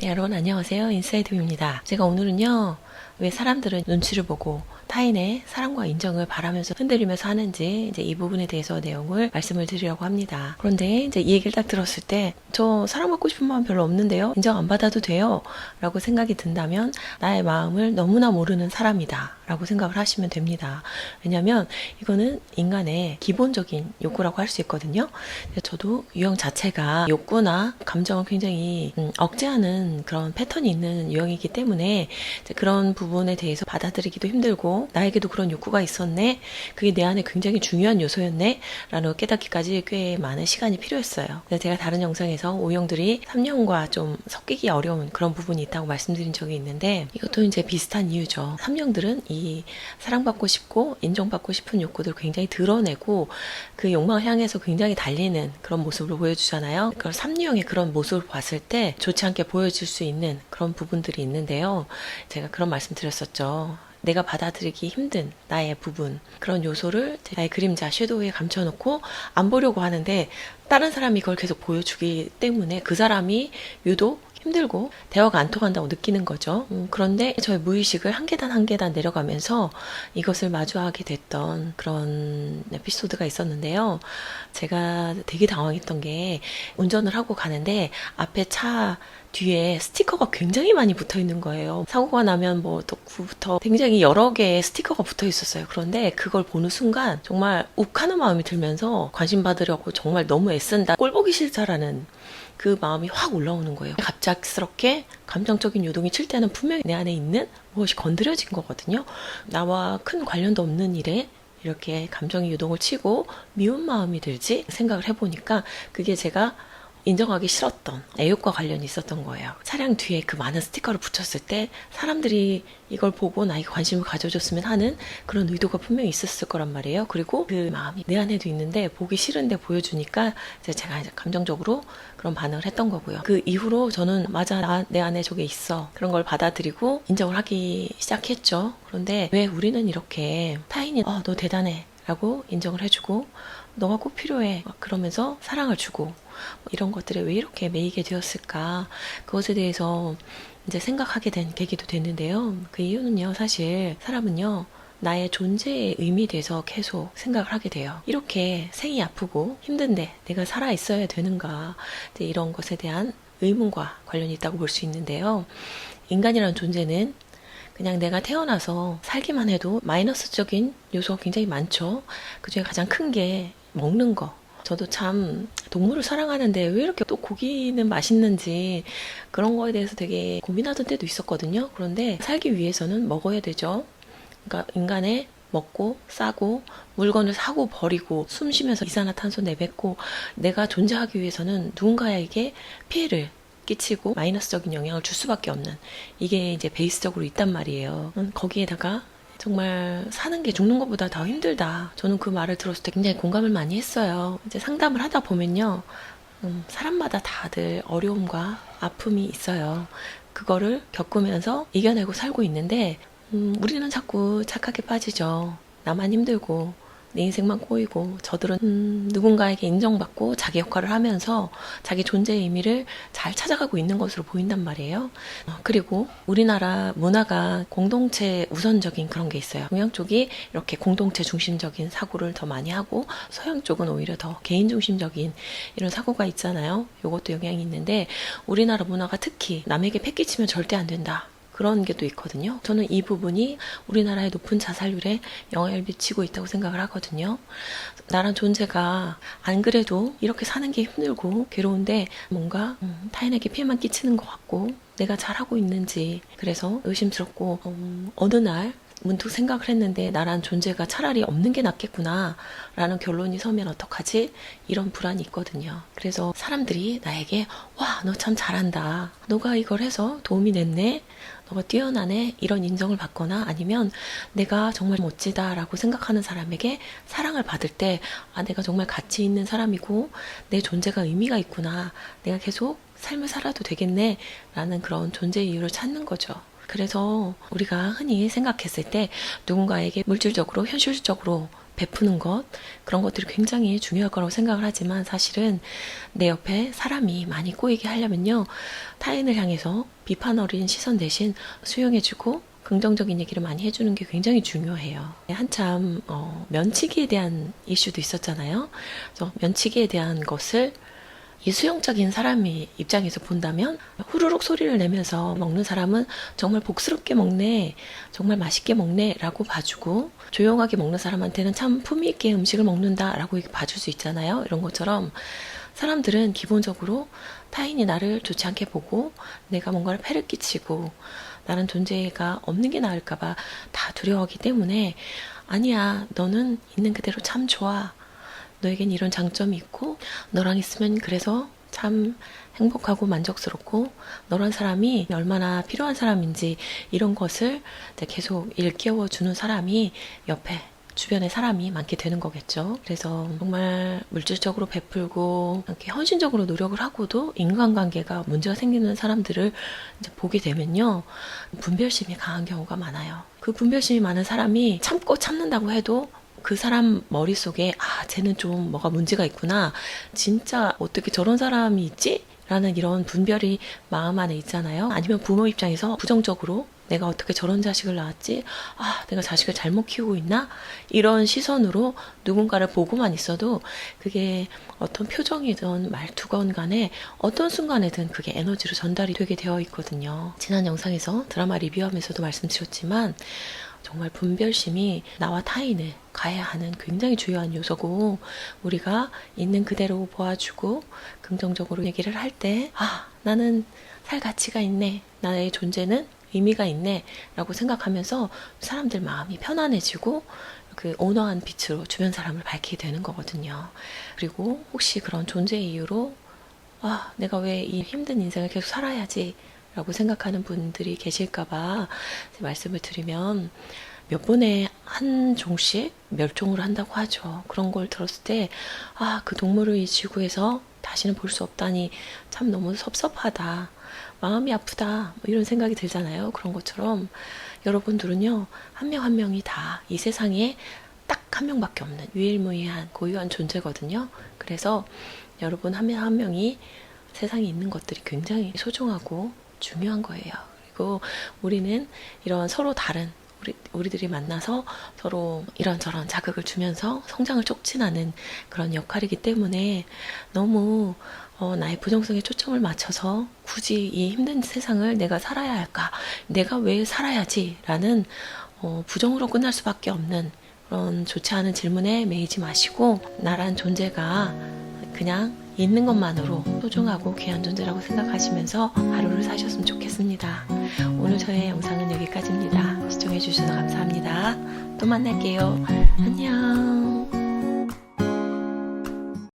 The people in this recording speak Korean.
네, 여러분 안녕하세요. 인사이드입니다. 제가 오늘은요, 왜 사람들은 눈치를 보고 타인의 사랑과 인정을 바라면서 흔들리면서 하는지 이제 이 부분에 대해서 내용을 말씀을 드리려고 합니다. 그런데 이제 이 얘기를 딱 들었을 때 저 사랑받고 싶은 마음 별로 없는데요. 인정 안 받아도 돼요. 라고 생각이 든다면 나의 마음을 너무나 모르는 사람이다. 라고 생각을 하시면 됩니다. 왜냐면 이거는 인간의 기본적인 욕구라고 할 수 있거든요. 저도 유형 자체가 욕구나 감정을 굉장히 음, 억제하는 그런 패턴이 있는 유형이기 때문에 이제 그런 부분에 대해서 받아들이기도 힘들고 나에게도 그런 욕구가 있었네. 그게 내 안에 굉장히 중요한 요소였네. 라는 깨닫기까지 꽤 많은 시간이 필요했어요. 제가 다른 영상에서 오형들이 3년과 좀 섞이기 어려운 그런 부분이 있다고 말씀드린 적이 있는데 이것도 이제 비슷한 이유죠. 3년들은 이 사랑받고 싶고 인정받고 싶은 욕구들 을 굉장히 드러내고 그 욕망을 향해서 굉장히 달리는 그런 모습을 보여주잖아요. 그걸 3류형의 그런 모습을 봤을 때 좋지 않게 보여질 수 있는 그런 부분들이 있는데요. 제가 그런 말씀 드렸었죠. 내가 받아들이기 힘든 나의 부분 그런 요소를 나의 그림자 섀도우에 감춰놓고 안 보려고 하는데 다른 사람이 그걸 계속 보여주기 때문에 그 사람이 유독 힘들고 대화가 안 통한다고 느끼는 거죠. 음, 그런데 저의 무의식을 한 계단 한 계단 내려가면서 이것을 마주하게 됐던 그런 에피소드가 있었는데요. 제가 되게 당황했던 게 운전을 하고 가는데 앞에 차 뒤에 스티커가 굉장히 많이 붙어 있는 거예요. 사고가 나면 뭐 덕후부터 굉장히 여러 개의 스티커가 붙어 있었어요. 그런데 그걸 보는 순간 정말 욱하는 마음이 들면서 관심 받으려고 정말 너무 애쓴다. 꼴 보기 싫다라는 그 마음이 확 올라오는 거예요. 갑작스럽게 감정적인 요동이 칠 때는 분명히 내 안에 있는 무엇이 건드려진 거거든요. 나와 큰 관련도 없는 일에 이렇게 감정의 유동을 치고 미운 마음이 들지 생각을 해보니까 그게 제가 인정하기 싫었던 애욕과 관련이 있었던 거예요. 차량 뒤에 그 많은 스티커를 붙였을 때 사람들이 이걸 보고 나에게 관심을 가져줬으면 하는 그런 의도가 분명히 있었을 거란 말이에요. 그리고 그 마음이 내 안에도 있는데 보기 싫은데 보여주니까 이제 제가 이제 감정적으로 그런 반응을 했던 거고요. 그 이후로 저는 맞아 나, 내 안에 저게 있어 그런 걸 받아들이고 인정을 하기 시작했죠. 그런데 왜 우리는 이렇게 타인이 어, 너 대단해 라고 인정을 해주고 너가 꼭 필요해 막 그러면서 사랑을 주고 뭐 이런 것들에 왜 이렇게 매이게 되었을까 그것에 대해서 이제 생각하게 된 계기도 됐는데요 그 이유는요 사실 사람은요 나의 존재의 의미에 대해서 계속 생각을 하게 돼요. 이렇게 생이 아프고 힘든데 내가 살아 있어야 되는가 이런 것에 대한 의문과 관련이 있다고 볼 수 있는데요. 인간이라는 존재는 그냥 내가 태어나서 살기만 해도 마이너스적인 요소가 굉장히 많죠. 그 중에 가장 큰 게 먹는 거. 저도 참 동물을 사랑하는데 왜 이렇게 또 고기는 맛있는지 그런 거에 대해서 되게 고민하던 때도 있었거든요. 그런데 살기 위해서는 먹어야 되죠. 그러니까 인간의 먹고 싸고 물건을 사고 버리고 숨 쉬면서 이산화탄소 내뱉고 내가 존재하기 위해서는 누군가에게 피해를 끼치고 마이너스적인 영향을 줄 수밖에 없는 이게 이제 베이스적으로 있단 말이에요. 음, 거기에다가 정말 사는 게 죽는 것보다 더 힘들다. 저는 그 말을 들었을 때 굉장히 공감을 많이 했어요. 이제 상담을 하다 보면요. 음, 사람마다 다들 어려움과 아픔이 있어요. 그거를 겪으면서 이겨내고 살고 있는데 음, 우리는 자꾸 착하게 빠지죠. 나만 힘들고 내 인생만 꼬이고 저들은 음, 누군가에게 인정받고 자기 역할을 하면서 자기 존재의 의미를 잘 찾아가고 있는 것으로 보인단 말이에요. 어, 그리고 우리나라 문화가 공동체 우선적인 그런 게 있어요. 동양 쪽이 이렇게 공동체 중심적인 사고를 더 많이 하고 서양 쪽은 오히려 더 개인 중심적인 이런 사고가 있잖아요. 이것도 영향이 있는데 우리나라 문화가 특히 남에게 패기치면 절대 안 된다. 그런 게 또 있거든요. 저는 이 부분이 우리나라의 높은 자살률에 영향을 미치고 있다고 생각을 하거든요. 나란 존재가 안 그래도 이렇게 사는 게 힘들고 괴로운데 뭔가 음, 타인에게 피해만 끼치는 것 같고 내가 잘하고 있는지 그래서 의심스럽고 음, 어느 날 문득 생각을 했는데 나란 존재가 차라리 없는 게 낫겠구나 라는 결론이 서면 어떡하지? 이런 불안이 있거든요. 그래서 사람들이 나에게 와, 너 참 잘한다. 너가 이걸 해서 도움이 됐네. 너가 뛰어나네. 이런 인정을 받거나 아니면 내가 정말 멋지다라고 생각하는 사람에게 사랑을 받을 때 아, 내가 정말 가치 있는 사람이고 내 존재가 의미가 있구나. 내가 계속 삶을 살아도 되겠네. 라는 그런 존재 이유를 찾는 거죠. 그래서 우리가 흔히 생각했을 때 누군가에게 물질적으로, 현실적으로 베푸는 것 그런 것들이 굉장히 중요할 거라고 생각을 하지만 사실은 내 옆에 사람이 많이 꼬이게 하려면요 타인을 향해서 비판 어린 시선 대신 수용해주고 긍정적인 얘기를 많이 해주는 게 굉장히 중요해요. 한참 어, 면치기에 대한 이슈도 있었잖아요. 그래서 면치기에 대한 것을 이 수용적인 사람이 입장에서 본다면 후루룩 소리를 내면서 먹는 사람은 정말 복스럽게 먹네, 정말 맛있게 먹네라고 봐주고 조용하게 먹는 사람한테는 참 품위 있게 음식을 먹는다라고 봐줄 수 있잖아요. 이런 것처럼 사람들은 기본적으로 타인이 나를 좋지 않게 보고 내가 뭔가를 폐를 끼치고 나는 존재가 없는 게 나을까봐 다 두려워하기 때문에 아니야, 너는 있는 그대로 참 좋아. 너에겐 이런 장점이 있고 너랑 있으면 그래서 참 행복하고 만족스럽고 너란 사람이 얼마나 필요한 사람인지 이런 것을 계속 일깨워 주는 사람이 옆에 주변에 사람이 많게 되는 거겠죠. 그래서 정말 물질적으로 베풀고 이렇게 헌신적으로 노력을 하고도 인간관계가 문제가 생기는 사람들을 이제 보게 되면요. 분별심이 강한 경우가 많아요. 그 분별심이 많은 사람이 참고 참는다고 해도 그 사람 머릿속에 아 쟤는 좀 뭐가 문제가 있구나 진짜 어떻게 저런 사람이 있지? 라는 이런 분별이 마음 안에 있잖아요 아니면 부모 입장에서 부정적으로 내가 어떻게 저런 자식을 낳았지? 아, 내가 자식을 잘못 키우고 있나? 이런 시선으로 누군가를 보고만 있어도 그게 어떤 표정이든 말투건 간에 어떤 순간에든 그게 에너지로 전달이 되게 되어 있거든요. 지난 영상에서 드라마 리뷰하면서도 말씀드렸지만 정말 분별심이 나와 타인을 가야 하는 굉장히 중요한 요소고 우리가 있는 그대로 보아주고 긍정적으로 얘기를 할 때 아, 나는 살 가치가 있네. 나의 존재는 의미가 있네. 라고 생각하면서 사람들 마음이 편안해지고 그 온화한 빛으로 주변 사람을 밝히게 되는 거거든요. 그리고 혹시 그런 존재 이유로 아, 내가 왜 이 힘든 인생을 계속 살아야지 라고 생각하는 분들이 계실까봐 말씀을 드리면 몇 번에 한 종씩 멸종을 한다고 하죠. 그런 걸 들었을 때, 아, 그 동물을 이 지구에서 다시는 볼 수 없다니 참 너무 섭섭하다. 마음이 아프다. 뭐 이런 생각이 들잖아요. 그런 것처럼 여러분들은요, 한 명 한 명이 다 이 세상에 딱 한 명밖에 없는 유일무이한 고유한 존재거든요. 그래서 여러분 한 명 한 명이 세상에 있는 것들이 굉장히 소중하고 중요한 거예요. 그리고 우리는 이런 서로 다른 우리, 우리들이 만나서 서로 이런저런 자극을 주면서 성장을 촉진하는 그런 역할이기 때문에 너무 어, 나의 부정성에 초점을 맞춰서 굳이 이 힘든 세상을 내가 살아야 할까? 내가 왜 살아야지? 라는 어, 부정으로 끝날 수밖에 없는 그런 좋지 않은 질문에 매이지 마시고 나란 존재가 그냥 있는 것만으로 소중하고 귀한 존재라고 생각하시면서 하루를 사셨으면 좋겠습니다. 오늘 저의 영상은 여기까지입니다. 시청해주셔서 감사합니다. 또 만날게요. 안녕.